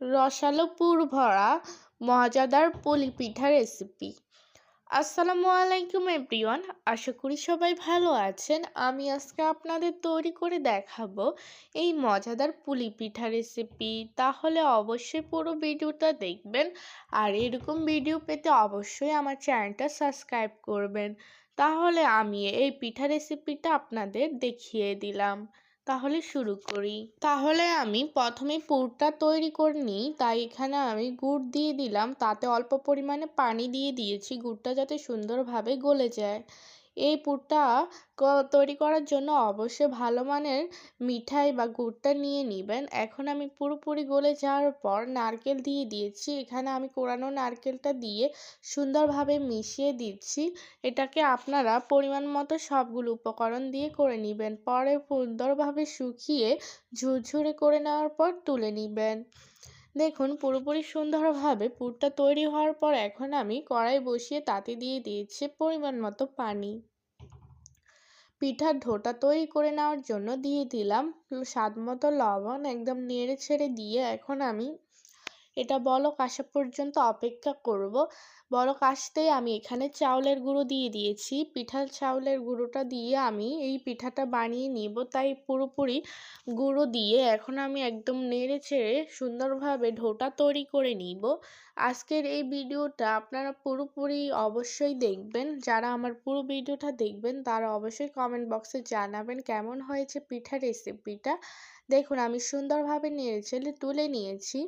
রসালো পুর ভরা, মজাদার পুলি পিঠা রেসিপি আসসালামু আলাইকুম এভরিওয়ান আশা করি সবাই ভালো আছেন। আমি আজকে আপনাদের তৈরি করে দেখাবো এই মজাদার পুলি পিঠা রেসিপি তাহলে অবশ্যই পুরো ভিডিওটা দেখবেন, আর এরকম ভিডিও পেতে অবশ্যই আমার চ্যানেলটা সাবস্ক্রাইব করবেন। তাহলে আমি এই পিঠা রেসিপিটা আপনাদের দেখিয়ে দিলাম। তাহলে শুরু করি। তাহলে আমি প্রথমে পুরটা তৈরি করে নিই, তাই এখানে আমি গুড় দিয়ে দিলাম। তাতে অল্প পরিমাণে পানি দিয়ে দিয়েছি। গুড়টা যাতে সুন্দরভাবে গলে যায়। এই পুরটা তৈরি করার জন্য অবশ্যই ভালো মানের মিঠাই বা গুড়টা নিয়ে নেবেন। এখন আমি পুরোপুরি গলে যাওয়ার পর নারকেল দিয়ে দিয়েছি। এখানে আমি কোরানো নারকেলটা দিয়ে সুন্দরভাবে মিশিয়ে দিচ্ছি। এটাকে আপনারা পরিমাণ মতো সবগুলো উপকরণ দিয়ে করে নেবেন। পরে সুন্দরভাবে শুকিয়ে ঝুরঝুরে করে নেওয়ার পর তুলে নেবেন। দেখুন, পুরোপুরি সুন্দরভাবে পুরটা তৈরি হওয়ার পর এখন আমি কড়াই বসিয়ে তাতে দিয়ে দিয়েছি পরিমাণ মতো পানি। পিঠার ঢোটা তৈরি করে নেওয়ার জন্য দিয়ে দিলাম, স্বাদ মতো লবণ একদম নেড়ে ছেড়ে দিয়ে এখন আমি এটা বলক আসা পর্যন্ত অপেক্ষা করব। বলক আসতেই আমি এখানে চাউলের গুঁড়ো দিয়ে দিয়েছি। পিঠার চাউলের গুঁড়োটা দিয়ে আমি এই পিঠাটা বানিয়ে নিব। তাই পুরোপুরি গুঁড়ো দিয়ে এখন আমি একদম নেড়ে ছেড়ে সুন্দরভাবে ঢোটা তৈরি করে নিব। আজকের এই ভিডিওটা আপনারা পুরোপুরি অবশ্যই দেখবেন। যারা আমার পুরো ভিডিওটা দেখবেন, তারা অবশ্যই কমেন্ট বক্সে জানাবেন কেমন হয়েছে পিঠা রেসিপিটা দেখুন, আমি সুন্দরভাবে নেড়ে ছেড়ে তুলে নিয়েছি।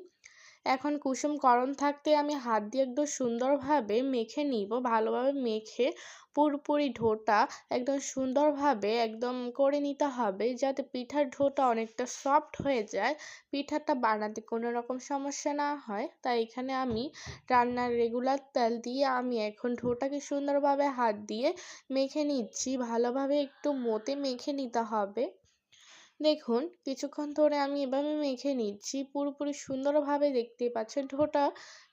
এখন কুসুম করণ থাকতে আমি হাত দিয়ে একদম সুন্দরভাবে মেখে নিব। ভালোভাবে মেখে পুরোপুরি ঢোটা একদম সুন্দরভাবে একদম করে নিতে হবে যাতে পিঠার ঢোটা অনেকটা সফট হয়ে যায়। পিঠাটা বানাতে কোনো রকম সমস্যা না হয়। তাই এখানে আমি রান্নার রেগুলার তেল দিয়ে আমি এখন ঢোটাকে সুন্দরভাবে হাত দিয়ে মেখে নিচ্ছি। ভালোভাবে একটু মতে মেখে নিতে হবে। দেখুন, কিছুক্ষণ ধরে আমি এভাবে মেখে নিচ্ছি। পুরোপুরি সুন্দরভাবে দেখতে পাচ্ছেন, ঢোটা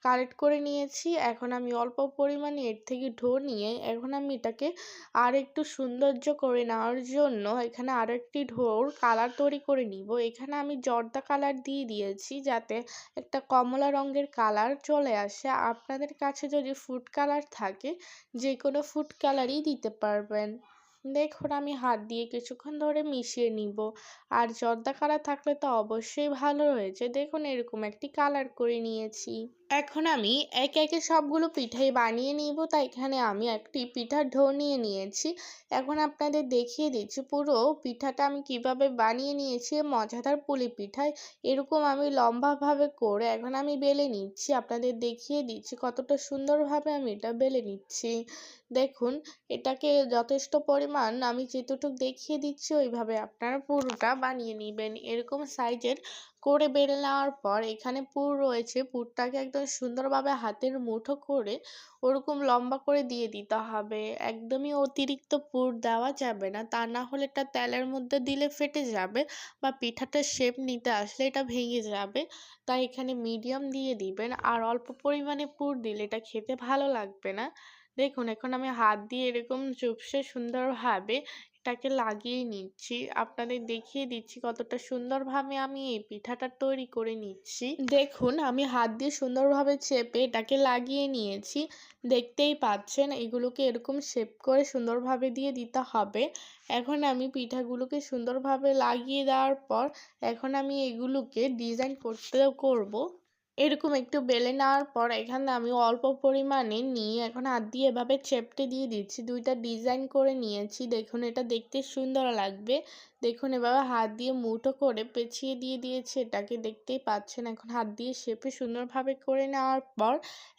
কালেক্ট করে নিয়েছি। এখন আমি অল্প পরিমাণে এর থেকে ঢো নিয়ে এখন আমি এটাকে আর একটু সৌন্দর্য করে নেওয়ার জন্য এখানে আর একটি ঢোর কালার তৈরি করে নিব। এখানে আমি জর্দা কালার দিয়ে দিয়েছি যাতে একটা কমলা রঙের কালার চলে আসে। আপনাদের কাছে যদি ফুড কালার থাকে যে কোনো ফুড কালারই দিতে পারবেন। দেখুন আমি হাত দিয়ে কিছুক্ষণ ধরে মিশিয়ে নিব। আর জর্দা কালার থাকলে তো অবশ্যই ভালো হয়েছে। দেখুন এরকম একটি কালার করে নিয়েছি। এখন আমি একে একে সবগুলো পিঠাই বানিয়ে নিব, তাই এখানে আমি একটি পিঠার ঢো নিয়ে নিয়েছি। এখন আপনাদের দেখিয়ে দিচ্ছি পুরো পিঠাটা আমি কীভাবে বানিয়ে নিয়েছি, মজাদার পুলি পিঠায় এরকম আমি লম্বাভাবে করে এখন আমি বেলে নিচ্ছি। আপনাদের দেখিয়ে দিচ্ছি কতটা সুন্দরভাবে আমি এটা বেলে নিচ্ছি। দেখুন, এটাকে যথেষ্ট পরিমাণ আমি যেতটুক দেখিয়ে দিচ্ছি, ওইভাবে আপনারা পুরোটা বানিয়ে নেবেন। এরকম সাইজের করে বেড়ে নেওয়ার পর এখানে পুর রয়েছে। পুরটাকে একদম সুন্দরভাবে হাতের মুঠো করে ওরকম লম্বা করে দিয়ে দিতে হবে। একদমই অতিরিক্ত পুর দেওয়া যাবে না। তা না হলে এটা তেলের মধ্যে দিলে ফেটে যাবে বা পিঠাটার শেপ নিতে আসলে এটা ভেঙে যাবে। তাই এখানে মিডিয়াম দিয়ে দিবেন। আর অল্প পরিমাণে পুর দিলে এটা খেতে ভালো লাগবে না। দেখুন, এখন আমি হাত দিয়ে এরকম চুপসে সুন্দরভাবে এটাকে লাগিয়ে নিচ্ছি। আপনাদের দেখিয়ে দিচ্ছি কতটা সুন্দরভাবে আমি এই পিঠাটা তৈরি করে নিচ্ছি। দেখুন, আমি হাত দিয়ে সুন্দরভাবে চেপে এটাকে লাগিয়ে নিয়েছি। দেখতেই পাচ্ছেন, এগুলোকে এরকম শেপ করে সুন্দরভাবে দিয়ে দিতে হবে। এখন আমি পিঠাগুলোকে সুন্দরভাবে লাগিয়ে দেওয়ার পর, এখন আমি এগুলোকে ডিজাইন করতে করব। এরকম একটু বেলে নেওয়ার পর এখানে আমি অল্প পরিমাণে নিয়ে এখন হাত দিয়ে এভাবে চেপটে দিয়ে দিচ্ছি। দুইটা ডিজাইন করে নিয়েছি। দেখুন, এটা দেখতে সুন্দর লাগবে। দেখুন, এভাবে হাত দিয়ে মুঠো করে পেঁচিয়ে দিয়ে দিয়েছি এটাকে। দেখতেই পাচ্ছেন, এখন হাত দিয়ে শেপে সুন্দরভাবে করে নেওয়ার পর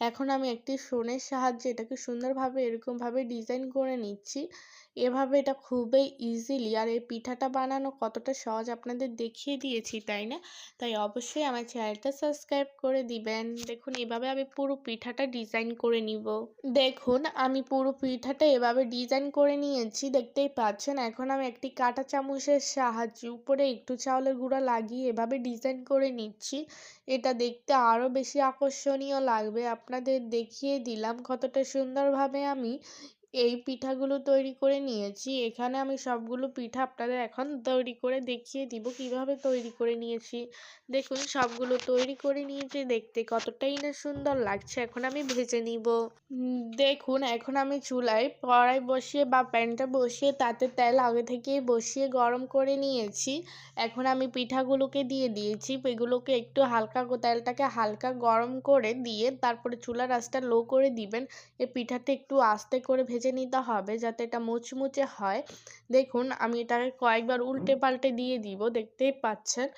এখন আমি একটি সোনের সাহায্যে এটাকে সুন্দরভাবে, এরকমভাবে ডিজাইন করে নিচ্ছি। এভাবে এটা খুবই ইজিলি, আর এই পিঠাটা বানানো কতটা সহজ আপনাদের দেখিয়ে দিয়েছি, তাই না? তাই অবশ্যই আমার চ্যানেলটা সাবস্ক্রাইব করে দিবেন। দেখুন, এভাবে আমি পুরো পিঠাটা ডিজাইন করে নিব। দেখুন, আমি পুরো পিঠাটা এভাবে ডিজাইন করে নিয়েছি, দেখতেই পাচ্ছেন। এখন আমি একটি কাঁটা চামচের সাহায্যে উপরে একটু চাউলের গুঁড়া লাগিয়ে এভাবে ডিজাইন করে নিচ্ছি। এটা দেখতে আরও বেশি আকর্ষণীয় লাগবে। আপনাদের দেখিয়ে দিলাম কতটা সুন্দরভাবে আমি এই পিঠাগুলো তৈরি করে নিয়েছি। এখানে আমি সবগুলো পিঠা আপনাদের এখন তৈরি করে দেখিয়ে দিব কীভাবে তৈরি করে নিয়েছি। দেখুন, সবগুলো তৈরি করে নিয়েছি, দেখতে কতটাই না সুন্দর লাগছে। এখন আমি ভেজে নিব। দেখুন, এখন আমি চুলায় কড়াই বসিয়ে বা প্যানটা বসিয়ে তাতে তেল আগে থেকেই বসিয়ে গরম করে নিয়েছি। এখন আমি পিঠাগুলোকে দিয়ে দিয়েছি। এগুলোকে একটু হালকা তেলটাকে হালকা গরম করে দিয়ে তারপরে চুলার আঁচটা লো করে দিবেন। এই পিঠাটা একটু আস্তে করে ভেজে নিতে হবে যাতে এটা মুচমুচে হয়। দেখুন, আমি এটাকে কয়েকবার উল্টে পাল্টে দিয়ে দিব, দেখতেই পাচ্ছেন।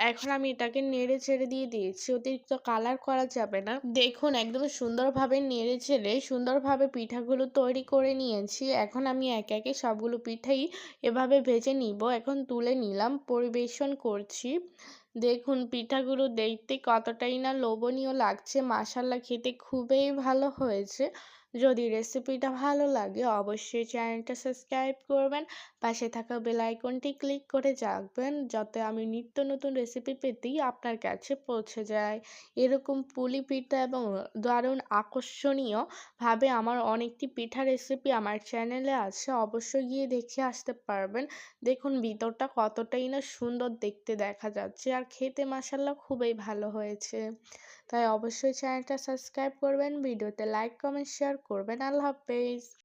এখন আমি এটাকে নেড়ে ছেড়ে দিয়ে দিয়েছি, অতিরিক্ত কালার করা যাবে না। দেখুন, একদম সুন্দরভাবে নেড়ে ছেড়ে সুন্দরভাবে পিঠাগুলো তৈরি করে নিয়েছি। এখন আমি একে একে সবগুলো পিঠাই এভাবে ভেজে নিব। এখন তুলে নিলাম, পরিবেশন করছি। দেখুন, পিঠাগুলো দেখতে কতটাই না লোভনীয় লাগছে। মাসাল্লা খেতে খুবই ভালো হয়েছে। যদি রেসিপিটা ভালো লাগে, অবশ্যই চ্যানেলটা সাবস্ক্রাইব করবেন। পাশে থাকা বেল আইকনটি ক্লিক করে রাখবেন যাতে আমি নিত্য নতুন রেসিপি পেতেই আপনার কাছে পৌঁছে যায় এরকম পুলি পিঠা এবং দারুণ আকর্ষণীয়ভাবে আমার অনেকটি পিঠা রেসিপি আমার চ্যানেলে আছে, অবশ্যই গিয়ে দেখে আসতে পারবেন। দেখুন, ভিতরটা কতটাই না সুন্দর দেখতে দেখা যাচ্ছে, আর খেতে মাসাল্লা খুবই ভালো হয়েছে। তাই অবশ্যই চ্যানেলটা সাবস্ক্রাইব করবেন ভিডিওতে লাইক কমেন্ট শেয়ার করবেন। আল্লাহ হাফেজ।